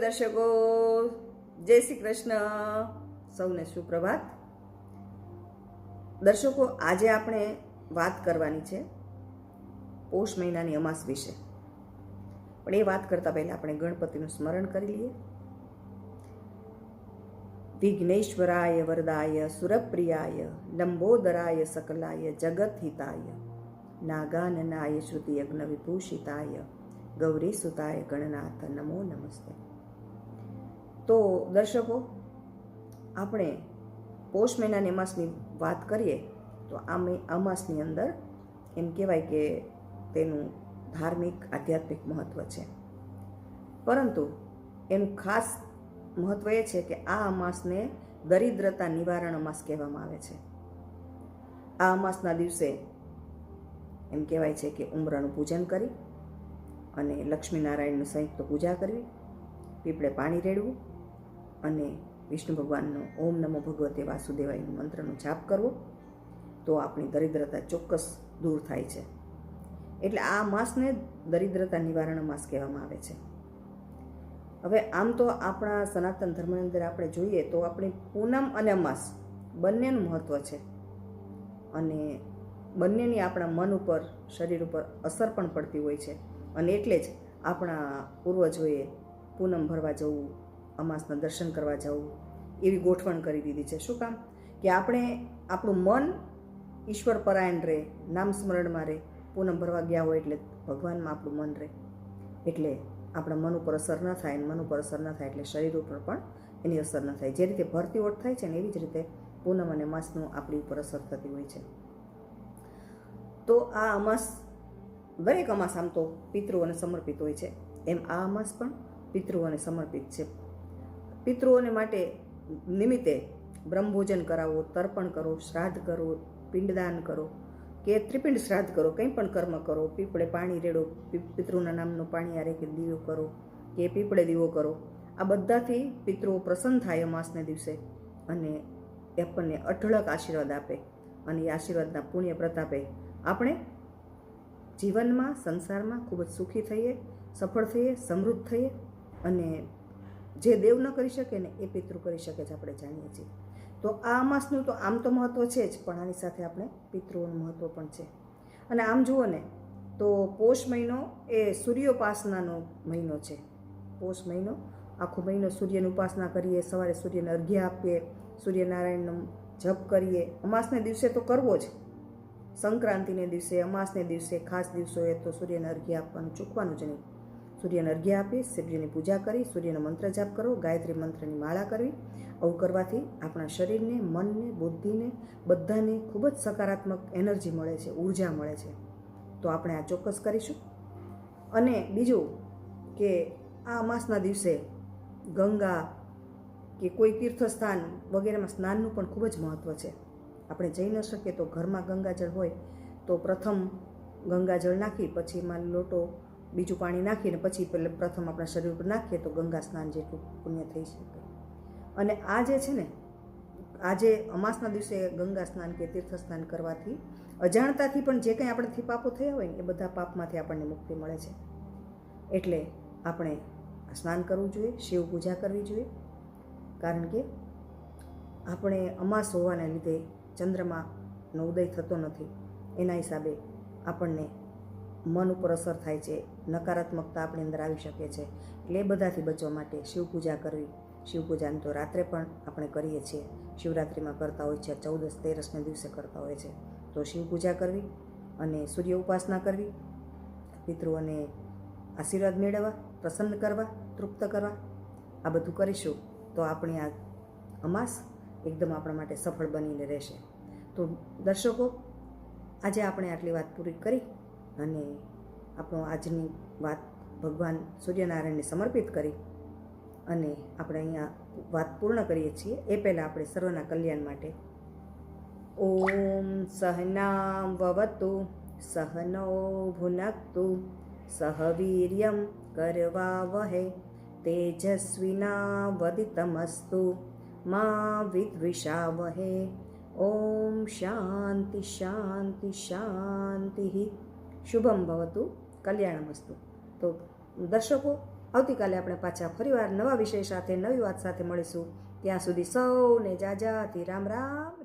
દર્શકો જય શ્રી કૃષ્ણ. સૌને સુપ્રભાત. દર્શકો, આજે આપણે વાત કરવાની છે પોષ મહિનાની અમાસ વિશે. પણ એ વાત કરતા પહેલા આપણે ગણપતિનું સ્મરણ કરી લઈએ. વિઘ્નેશ્વરાય વરદાય, સુરપ્રિયાય, લંબોદરાય સકલાય જગત હિતાય નાગાનનાય શ્રુતિ યજ્ઞ વિભૂષિતાય, ગૌરી સુતાય ગણનાથ, નમો નમસ્તે. તો દર્શકો, આપણે પોષ મહિનાની અમાસની વાત કરીએ, તો આ અમાસની અંદર એમ કહેવાય કે તેનું ધાર્મિક, આધ્યાત્મિક મહત્ત્વ છે. પરંતુ એનું ખાસ મહત્ત્વ એ છે કે આ અમાસને દરિદ્રતા નિવારણ અમાસ કહેવામાં આવે છે. આ અમાસના દિવસે એમ કહેવાય છે કે ઉમરાનું પૂજન કરી અને લક્ષ્મીનારાયણની સંયુક્ત પૂજા કરવી, પીપળે પાણી રેડવું અને વિષ્ણુ ભગવાનનો ઓમ નમો ભગવતે વાસુદેવાયનો મંત્રનો જાપ કરવો, તો આપણી દરિદ્રતા ચોક્કસ દૂર થાય છે. એટલે આ માસને દરિદ્રતા નિવારણ માસ કહેવામાં આવે છે. હવે આમ તો આપણા સનાતન ધર્મની અંદર આપણે જોઈએ તો આપણી પૂનમ અને અમાસ બંનેનું મહત્ત્વ છે. અને બંનેની આપણા મન ઉપર, શરીર ઉપર અસર પણ પડતી હોય છે. અને એટલે જ આપણા પૂર્વજોએ પૂનમ ભરવા જવું અમાસના દર્શન કરવા જવું, એવી ગોઠવણ કરી દીધી છે. શું કામ? કે આપણે આપણું મન ઈશ્વર પરાયણ રહે, નામ સ્મરણમાં રહે, પૂનમ ભરવા ગયા હોય એટલે ભગવાનમાં આપણું મન રહે. એટલે આપણા મન ઉપર અસર ન થાય મન ઉપર અસર ન થાય એટલે શરીર ઉપર પણ એની અસર ન થાય. જે રીતે ભરતી ઓટ થાય છે ને એવી જ રીતે પૂનમ અને માસનું આપણી ઉપર અસર થતી હોય છે. તો આ અમાસ દરેક અમાસ આમ તો પિતૃઓને સમર્પિત હોય છે. એમ આ અમાસ પણ પિતૃઓને સમર્પિત છે. પિતૃઓને માટે નિમિત્તે બ્રહ્મભોજન કરાવો, તર્પણ કરો, શ્રાદ્ધ કરો, પિંડદાન કરો, કે ત્રિપિંડ શ્રાદ્ધ કરો, કંઈ પણ કર્મ કરો, પીપળે પાણી રેડો પિતૃના નામનું પાણી આરે કે દીવો કરો, કે પીપળે દીવો કરો. આ બધાથી પિતૃઓ પ્રસન્ન થાય અમાસને દિવસે અને આપણને અઢળક આશીર્વાદ આપે અને એ આશીર્વાદના પુણ્ય પ્રતાપે આપણે જીવનમાં, સંસારમાં ખૂબ જ સુખી થઈએ, સફળ થઈએ, સમૃદ્ધ થઈએ અને જે દેવ ન કરી શકે ને એ પિતૃ કરી શકે છે આપણે જાણીએ છીએ. તો આ અમાસનું તો આમ તો મહત્ત્વ છે જ, પણ આની સાથે આપણે પિતૃઓનું મહત્ત્વ પણ છે. અને આમ જુઓ ને, તો પોષ મહિનો એ સૂર્યોપાસનાનો મહિનો છે. પોષ મહિનો, આખો મહિનો સૂર્યની ઉપાસના કરીએ, સવારે સૂર્યને અર્ઘ્ય આપીએ, સૂર્યનારાયણનો જપ કરીએ. અમાસને દિવસે તો કરવો જ. સંક્રાંતિને દિવસે, અમાસને દિવસે ખાસ દિવસોએ તો સૂર્યને અર્ઘ્ય આપવાનું, ચૂકવાનું જ નહીં. સૂર્યને અર્ઘ્ય આપી, શિવજીની પૂજા કરી, સૂર્યનો મંત્ર જાપ કરો ગાયત્રી મંત્રની માળા કરવી. આવું કરવાથી આપણા શરીરને, મનને, બુદ્ધિને, બધાને ખૂબ જ સકારાત્મક એનર્જી મળે છે, ઊર્જા મળે છે. તો આપણે આ ચોક્કસ કરીશું. અને બીજું કે આ અમાસના દિવસે ગંગા કે કોઈ તીર્થસ્થાન વગેરેમાં સ્નાનનું પણ ખૂબ જ મહત્ત્વ છે. આપણે જઈ ન શકીએ તો ઘરમાં ગંગાજળ હોય તો પ્રથમ ગંગાજળ નાખી, પછી એમાં લોટો બીજું પાણી નાખીને પછી પહેલાં પ્રથમ આપણા શરીર ઉપર નાખીએ તો ગંગા સ્નાન જેટલું પુણ્ય થઈ શકે. અને આ જે છે ને આજે અમાસના દિવસે ગંગા સ્નાન કે તીર્થ સ્નાન કરવાથી અજાણતાથી પણ જે કંઈ આપણેથી પાપો થયા હોય ને, એ બધા પાપમાંથી આપણને મુક્તિ મળે છે. એટલે આપણે સ્નાન કરવું જોઈએ, શિવ પૂજા કરવી જોઈએ. કારણ કે આપણે અમાસ હોવાને લીધે ચંદ્રમાનો ઉદય થતો નથી. એના હિસાબે આપણને મન ઉપર અસર થાય છે, નકારાત્મકતા આપણી અંદર આવી શકે છે. એટલે એ બધાથી બચવા માટે શિવ પૂજા કરવી. શિવ પૂજાને તો રાત્રે પણ આપણે કરીએ છીએ. શિવરાત્રિમાં કરતા હોય છે ચૌદસ તેરસને દિવસે કરતા હોય છે. તો શિવ પૂજા કરવી અને સૂર્ય ઉપાસના કરવી, પિતૃઓને આશીર્વાદ મેળવવા, પ્રસન્ન કરવા, તૃપ્ત કરવા. આ બધું કરીશું તો આપણી આ અમાસ એકદમ આપણા માટે સફળ બનીને રહેશે. તો દર્શકો, આજે આપણે આટલી વાત પૂરી કરી. અને આપણો આજની વાત ભગવાન સૂર્યનારાયણને સમર્પિત કરી અને આપણે અહીંયા વાત પૂર્ણ કરીએ છીએ. એ પહેલાં આપણે સર્વના કલ્યાણ માટે. ઓમ સહના વવતુ, સહનો ભુનક્તુ, સહવીર્યમ કરવા વહે તેજસ્વિનાવદિતમસ્તુ મા વિદ્વિષાવહે. ઓમ શાંતિ શાંતિ શાંતિ. શુભમ ભવતુ કલ્યાણમસ્તુ તો દર્શકો, આવતીકાલે આપણે પાછા ફરીવાર નવા વિષય સાથે, નવી વાત સાથે મળીશું. ત્યાં સુધી સૌને જાજાથી રામ રામ.